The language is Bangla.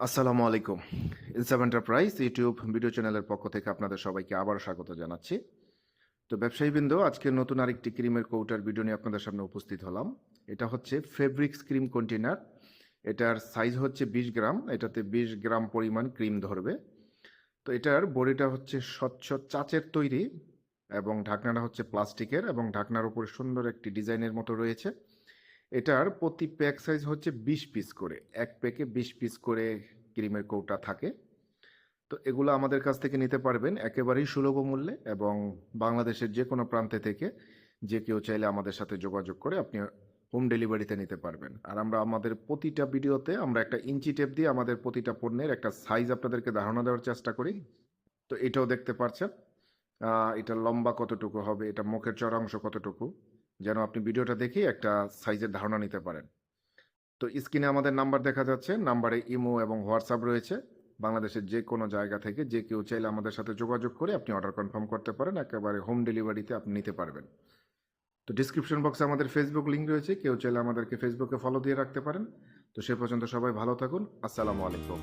আসসালামু আলাইকুম। ইনসাব এন্টারপ্রাইজ ইউটিউব ভিডিও চ্যানেলের পক্ষ থেকে আপনাদের সবাইকে আবার স্বাগত জানাচ্ছি। তো ব্যবসায়ীবৃন্দ, আজকে নতুন আরেকটি ক্রিমের কৌটার ভিডিও নিয়ে আপনাদের সামনে উপস্থিত হলাম। এটা হচ্ছে ফেব্রিক্স ক্রিম কন্টেনার এটার সাইজ হচ্ছে বিশ গ্রাম। এটাতে বিশ গ্রাম পরিমাণ ক্রিম ধরবে। তো এটার বডিটা হচ্ছে স্বচ্ছ চাচের তৈরি এবং ঢাকনাটা হচ্ছে প্লাস্টিকের এবং ঢাকনার উপর সুন্দর একটি ডিজাইনের মতো রয়েছে। এটার প্রতি প্যাক সাইজ হচ্ছে বিশ পিস করে। এক প্যাকে বিশ পিস করে ক্রিমের কৌটা থাকে। তো এগুলো আমাদের কাছ থেকে নিতে পারবেন একেবারেই সুলভ মূল্যে এবং বাংলাদেশের যে কোনো প্রান্তে থেকে যে কেউ চাইলে আমাদের সাথে যোগাযোগ করে আপনি হোম ডেলিভারিতে নিতে পারবেন। আর আমরা আমাদের প্রতিটা ভিডিওতে আমরা একটা ইঞ্চি টেপ দিয়ে আমাদের প্রতিটা পণ্যের একটা সাইজ আপনাদেরকে ধারণা দেওয়ার চেষ্টা করি। তো এটাও দেখতে পাচ্ছেন এটা লম্বা কতটুকু হবে? এটা মুখের চড়া অংশ কতটুকু? যেন আপনি ভিডিওটা দেখে একটা সাইজের ধারণা নিতে পারেন। তো স্ক্রিনে আমাদের নাম্বার দেখা যাচ্ছে নাম্বারে ইমো এবং হোয়াটসঅ্যাপ রয়েছে। বাংলাদেশের যে কোনো জায়গা থেকে যে কেউ চাইলে আমাদের সাথে যোগাযোগ করে আপনি অর্ডার কনফার্ম করতে পারেন, একেবারে হোম ডেলিভারিতে আপনি নিতে পারবেন। তো ডিসক্রিপশন বক্সে আমাদের ফেসবুক লিঙ্ক রয়েছে, কেউ চাইলে আমাদেরকে ফেসবুকে ফলো দিয়ে রাখতে পারেন। তো সে পর্যন্ত সবাই ভালো থাকুন, আসসালামু আলাইকুম।